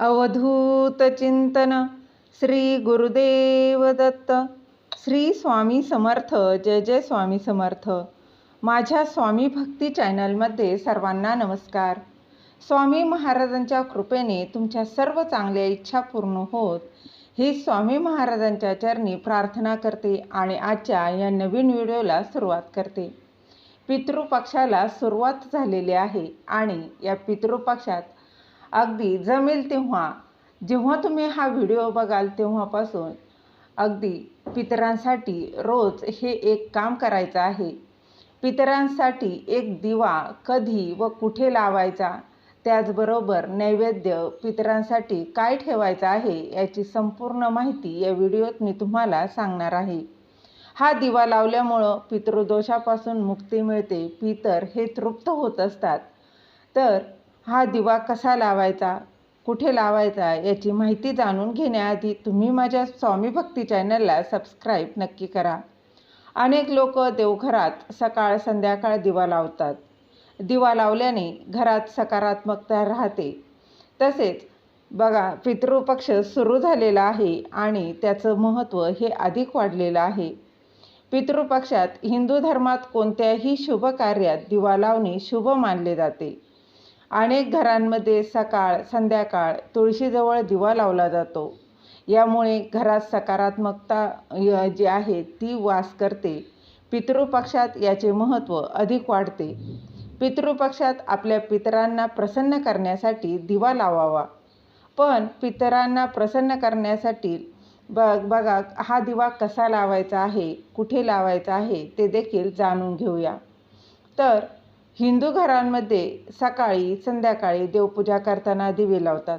अवधूत चिंतन श्री गुरुदेव दत्त. श्री स्वामी समर्थ जय जय स्वामी समर्थ. माझ्या स्वामी भक्ती चॅनलमध्ये सर्वांना नमस्कार. स्वामी महाराजांच्या कृपेने तुमच्या सर्व चांगल्या इच्छा पूर्ण होत ही स्वामी महाराजांच्या चरणी प्रार्थना करते आणि आजच्या या नवीन व्हिडिओला सुरुवात करते. पितृपक्षाला सुरुवात झालेली आहे आणि या पितृपक्षात अगदी जमेल तेव्हा. जेव्हा तुम्ही हा व्हिडिओ बघाल तेव्हापासून अगदी पितरांसाठी रोज हे एक काम करायचं आहे. पितरांसाठी एक दिवा कधी व कुठे लावायचा त्याचबरोबर नैवेद्य पितरांसाठी काय ठेवायचं आहे याची संपूर्ण माहिती या व्हिडिओत मी तुम्हाला सांगणार आहे. हा दिवा लावल्यामुळं पितृदोषापासून मुक्ती मिळते पितर हे तृप्त होत असतात. तर हा दिवा कसा लावायचा? कुठे लावायचा? याची माहिती जाणून घेण्याआधी तुम्ही माझ्या स्वामी भक्ती चॅनलला सबस्क्राईब नक्की करा. अनेक लोक देवघरात सकाळ संध्याकाळ दिवा लावतात. दिवा लावल्याने घरात सकारात्मकता राहते. तसेच बघा पितृपक्ष सुरू झालेला आहे आणि त्याचं महत्त्व हे अधिक वाढलेलं आहे. पितृपक्षात हिंदू धर्मात कोणत्याही शुभ कार्यात दिवा लावणे शुभ मानले जाते. अनेक घरांमध्ये सकाळ संध्याकाळ तुळशीजवळ दिवा लावला जातो. यामुळे घरात सकारात्मकता जी आहे ती वास करते. पितृपक्षात याचे महत्त्व अधिक वाढते. पितृपक्षात आपल्या पितरांना प्रसन्न करण्यासाठी दिवा लावावा. पण पितरांना प्रसन्न करण्यासाठी बघ बघा हा दिवा कसा लावायचा आहे कुठे लावायचा आहे ते देखील जाणून घेऊया. तर हिंदू घरांमध्ये सकाळी संध्याकाळी देवपूजा करताना दिवे लावतात.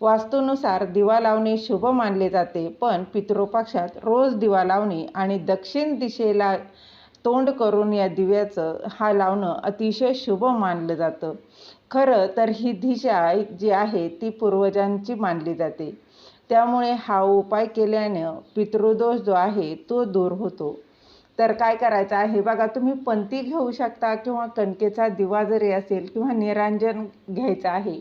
वास्तूनुसार दिवा लावणे शुभ मानले जाते पण पितृपक्षात रोज दिवा लावणे आणि दक्षिण दिशेला तोंड करून या दिव्याचं हा लावणं अतिशय शुभ मानलं जातं. खरं तर ही दिशा जी आहे ती पूर्वजांची मानली जाते. त्यामुळे हा उपाय केल्यानं पितृदोष जो आहे तो दूर होतो. तर काय करायचं आहे? बघा तुम्ही पंती घेऊ शकता किंवा कणकेचा दिवा जरी असेल किंवा निरांजन घ्यायचं आहे.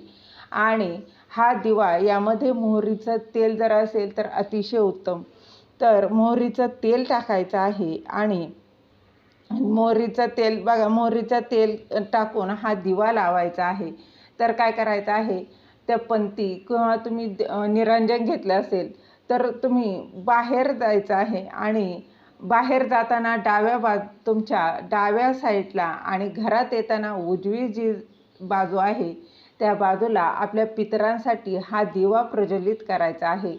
आणि हा दिवा यामध्ये मोहरीचं तेल जर असेल तर अतिशय उत्तम. तर मोहरीचं तेल टाकायचं आहे आणि मोहरीचं तेल बघा मोहरीचं तेल टाकून हा दिवा लावायचा आहे. तर काय करायचं आहे? त्या पंती किंवा तुम्ही निरंजन घेतलं असेल तर तुम्ही बाहेर जायचं आहे आणि बाहेर जाताना डाव्या बा तुमच्या डाव्या साईडला आणि घरात येताना उजवी जी बाजू आहे त्या बाजूला आपल्या पितरांसाठी हा दिवा प्रज्वलित करायचा आहे.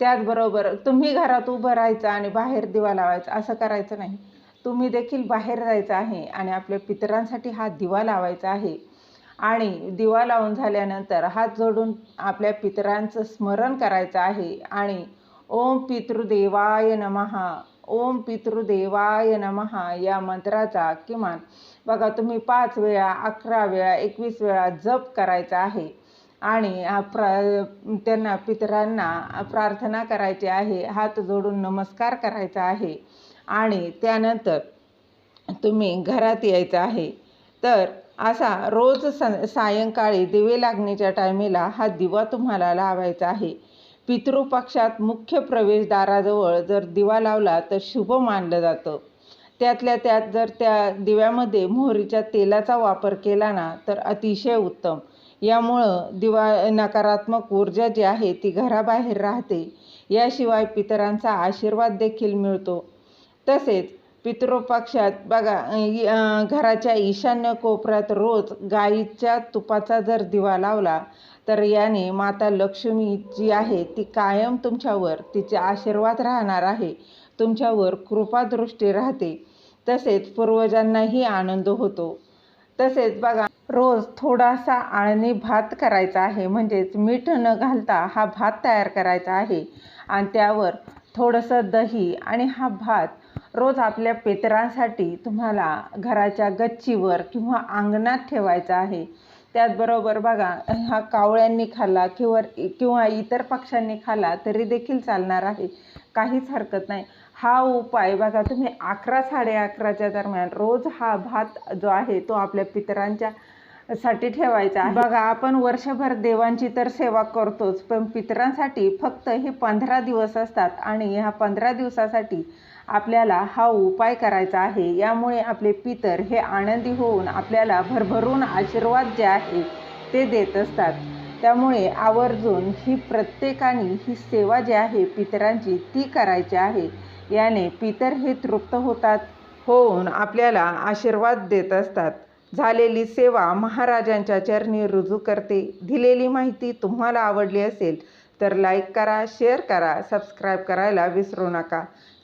त्याचबरोबर तुम्ही घरात उभं राहायचं आणि बाहेर दिवा लावायचा असं करायचं नाही. तुम्ही देखील बाहेर जायचं आहे आणि आपल्या पितरांसाठी हा दिवा लावायचा आहे. आणि दिवा लावून झाल्यानंतर हात जोडून आपल्या पितरांचं स्मरण करायचं आहे आणि ओम पितृदेवाय नमहा ओम पितृदेवाय नमहा या मंत्राचा किमान. बघा तुम्ही पाच वेळा अकरा वेळा एकवीस वेळा जप करायचा आहे. आणि प्र त्यांना पितरांना प्रार्थना करायची आहे. हात जोडून नमस्कार करायचा आहे. आणि त्यानंतर तुम्ही घरात यायचं आहे. तर असा रोज स सायंकाळी दिवे लागण्याच्या टायमेला हा दिवा तुम्हाला लावायचा आहे. पितृपक्षात मुख्य प्रवेशद्वाराजवळ जर दिवा लावला तर शुभ मानलं जातं. त्यातल्या त्यात जर त्या दिव्यामध्ये मोहरीच्या तेलाचा वापर केला ना तर अतिशय उत्तम. यामुळं दिवा नकारात्मक ऊर्जा जी आहे ती घराबाहेर राहते. याशिवाय पितरांचा आशीर्वाद देखील मिळतो. तसेच पितृपक्षात बघा घराच्या ईशान्य कोपऱ्यात रोज गाईच्या तुपाचा जर दिवा लावला तर याने माता लक्ष्मी जी आहे ती कायम तुमच्यावर तिचे आशीर्वाद राहणार आहे. तुमच्यावर कृपादृष्टी राहते. तसेच पूर्वजांनाही आनंद होतो. तसेच बघा रोज थोडासा आळणी भात करायचा आहे. म्हणजेच मीठ न घालता हा भात तयार करायचा आहे. आणि त्यावर थोडंसं दही आणि हा भात रोज आपल्या पेतरांसाठी तुम्हाला घराच्या गच्चीवर किंवा अंगणात ठेवायचा आहे. त्याचबरोबर बघा हा कावळ्यांनी खाल्ला किंवा किंवा इतर पक्ष्यांनी खाल्ला तरी देखील चालणार आहे. काहीच हरकत नाही. हा उपाय बघा तुम्ही अकरा साडे अकराच्या दरम्यान रोज हा भात जो आहे तो आपल्या पितरांच्या साठी ठेवायचा आहे. बघा आपण वर्षभर देवांची तर सेवा करतोच पण पितरांसाठी फक्त हे पंधरा दिवस असतात आणि ह्या पंधरा दिवसासाठी आपल्याला हा उपाय करायचा आहे. यामुळे आपले पितर हे आनंदी होऊन आपल्याला भरभरून आशीर्वाद जे आहे ते देत असतात. त्यामुळे आवर्जून ही प्रत्येकाने ही सेवा जी आहे पितरांची ती करायची आहे. याने पितर हे तृप्त होतात होऊन आपल्याला आशीर्वाद देत असतात. झालेली सेवा महाराजांच्या चरणी रुजू करते. दिलेली माहिती तुम्हाला आवडली असेल तर लाईक करा शेअर करा सबस्क्राईब करायला विसरू नका.